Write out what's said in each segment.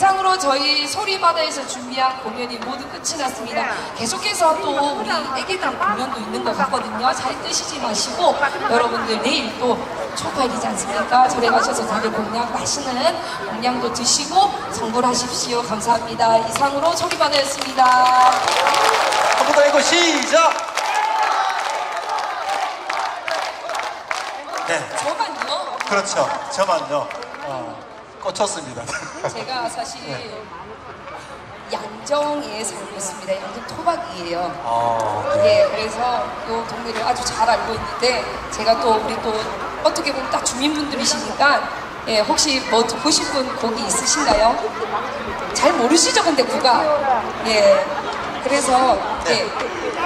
이상으로 저희 소리바다에서 준비한 공연이 모두 끝이 났습니다. 계속해서 또 우리 애기들 공연도 있는 것 같거든요. 잘 뜨시지 마시고 여러분들 내일 또 초파일이지 않습니까? 절에 가셔서 다들 공양 맛있는 공양도 드시고 성불하십시오. 감사합니다. 이상으로 소리바다였습니다. 한번더 해고 시작. 네, 저만요. 그렇죠. 저만요. 어, 꽂혔습니다. 제가 사실 양정에 살고 있습니다. 양정 토박이에요. 어, 예, 그래서 이 동네를 아주 잘 알고 있는데 제가 또 우리 또 어떻게 보면 딱 주민분들이시니까 예, 혹시 뭐 듣고 싶은 곡이 있으신가요? 잘 모르시죠, 근데 구가 예, 그래서 예,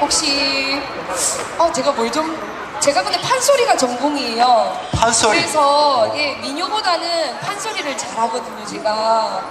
혹시 어 제가 뭘좀 제가 근데 판소리가 전공이에요. 판소리. 그래서 예 민요보다는 판소리를 잘하거든요, 제가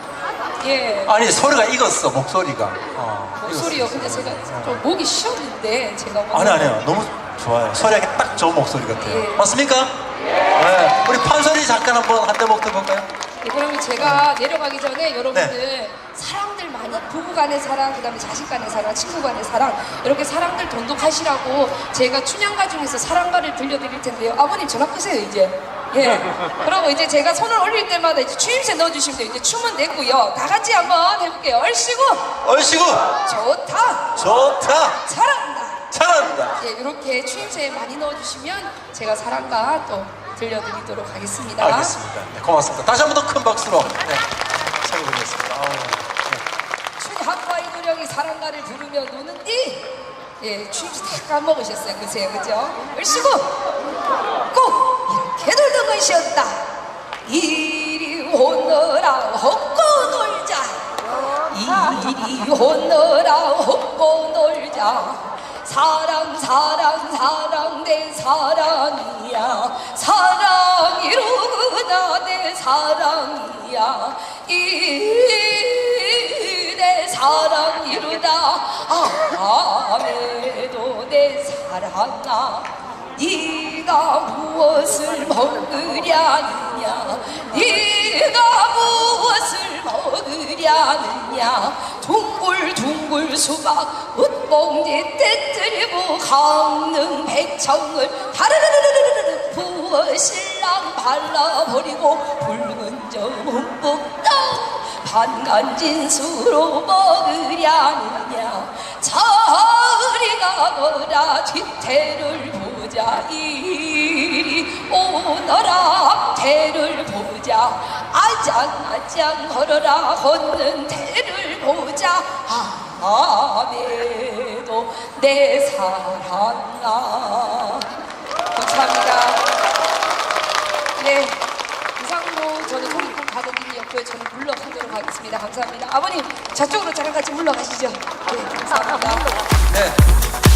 예. 아니 소리가 익었어 목소리가. 어, 목소리요. 근데 제가 좀 목이 쉬었는데 제가 익었어. 아니 아니요 너무 좋아요. 소리하기 딱 좋은 목소리 같아요. 예. 맞습니까? 네. 우리 판소리 잠깐 한번 한 대목 들어볼까요? 네, 그러면 제가 내려가기 전에 여러분들 네. 사랑들 많이 부부 간의 사랑, 그 다음에 자식 간의 사랑, 친구 간의 사랑 이렇게 사랑들 돈독하시라고 제가 춘향가 중에서 사랑가를 들려드릴 텐데요. 아버님 전화 끄세요 이제. 예. 그리고 이제 제가 손을 올릴 때마다 이제 추임새 넣어주시면 돼요. 이제 춤은 됐고요. 다 같이 한번 해볼게요. 얼씨구 얼씨구 좋다 좋다 잘한다. 잘한다. 예, 이렇게 추임새 많이 넣어주시면 제가 사랑가 또 들려드리도록 하겠습니다. 알겠습니다. 네, 고맙습니다. 다시 한 번 더 큰 박수로 네. 아우, 춘향과의 노령이 사랑가를 부르며 노는디 예, 추임새 다 까먹으셨어요. 그세요? 그죠? 얼씨구 꼭 이렇게 놀던 것이었다. 이리 오너라 헛고 놀자. 이리 오너라 헛고 놀자. 사랑 사랑 사랑 내 사랑이야. 사랑이로구나 내 사랑이야. 이내 사랑이로다 아메도 내 사랑아 네가 무엇을 먹으려느냐? 네가 무엇을 먹으려느냐? 둥글둥글 수박 웃봉지 떼뜨리고 강릉 백청을 다르르르르르르 부어 신랑 발라버리고 붉은 점 흠뻑 떠 반간진수로 먹으려느냐? 저리 가거라 뒤태를 보자 이리. 오너라 앞태를 보자. 아장아장 걸어라 걷는 태를 보자. 아메도 내 사랑아. 감사합니다. 네 이상으로 저는 소리꾼 가덕인이었고요 저는 물러가도록 하겠습니다. 감사합니다. 아버님 저쪽으로 저랑 같이 물러가시죠. 네 감사합니다. 네.